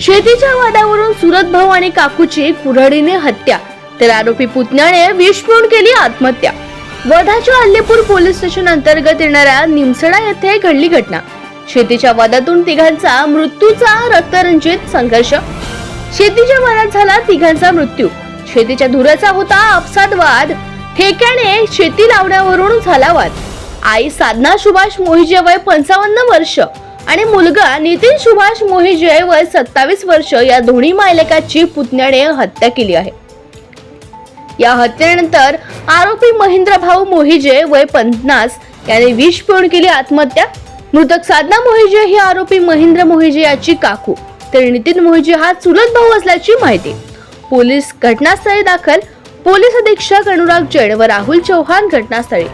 शेतीच्या वादावरून सुरत भाऊ आणि काकूची कुऱ्हाडीने हत्या. तर आरोपी पुतण्याने विष पिऊन केली आत्महत्या. वधाच्या अल्लेपूर पोलीस स्टेशन अंतर्गत येणाऱ्या निमसडा येथे घडली घटना. शेतीच्या वादातून तिघांचा मृत्यूचा रक्तरंजित संघर्ष. शेतीच्या वादात झाला तिघांचा मृत्यू. शेतीच्या धुराचा होता अपसाद वाद. ठेक्याने शेती लावण्यावरून झाला वाद. आई साधना सुभाष मोहिजे वय पंचावन्न वर्ष आणि मुलगा नितीन सुभाष मोहिजे वय सत्तावीस वर्ष या दोन्ही मायलेकाची पुतण्याने हत्या केली आहे. या हत्येनंतर आरोपी महेंद्र भाऊ मोहिजे वय पन्नास याने विष पिऊन केली आत्महत्या. मृतक साधना मोहिजे ही आरोपी महेंद्र मोहिजे याची काकू. तर नितीन मोहिजे हा चुलत भाऊ असल्याची माहिती. पोलीस घटनास्थळी दाखल. पोलीस अधीक्षक अनुराग जैन व राहुल चौहान घटनास्थळी.